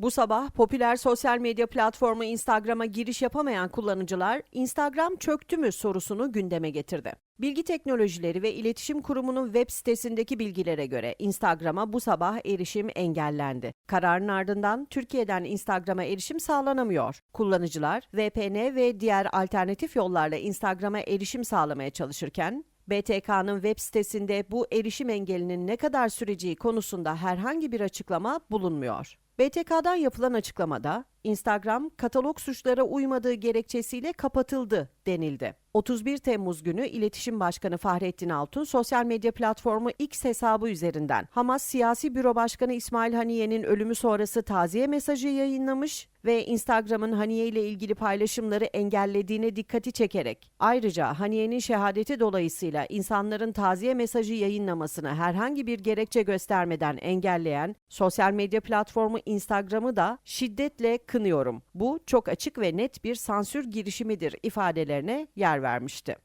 Bu sabah popüler sosyal medya platformu Instagram'a giriş yapamayan kullanıcılar Instagram çöktü mü sorusunu gündeme getirdi. Bilgi Teknolojileri ve İletişim Kurumu'nun web sitesindeki bilgilere göre Instagram'a bu sabah erişim engellendi. Kararın ardından Türkiye'den Instagram'a erişim sağlanamıyor. Kullanıcılar VPN ve diğer alternatif yollarla Instagram'a erişim sağlamaya çalışırken BTK'nın web sitesinde bu erişim engelinin ne kadar süreceği konusunda herhangi bir açıklama bulunmuyor. BTK'dan yapılan açıklamada Instagram katalog suçlara uymadığı gerekçesiyle kapatıldı denildi. 31 Temmuz günü İletişim Başkanı Fahrettin Altun sosyal medya platformu X hesabı üzerinden Hamas Siyasi Büro Başkanı İsmail Haniye'nin ölümü sonrası taziye mesajı yayınlamış ve Instagram'ın Haniye ile ilgili paylaşımları engellediğine dikkati çekerek ayrıca Haniye'nin şehadeti dolayısıyla insanların taziye mesajı yayınlamasını herhangi bir gerekçe göstermeden engelleyen sosyal medya platformu Instagram'ı da şiddetle kınıyorum. Bu çok açık ve net bir sansür girişimidir ifadelerine yer vermişti.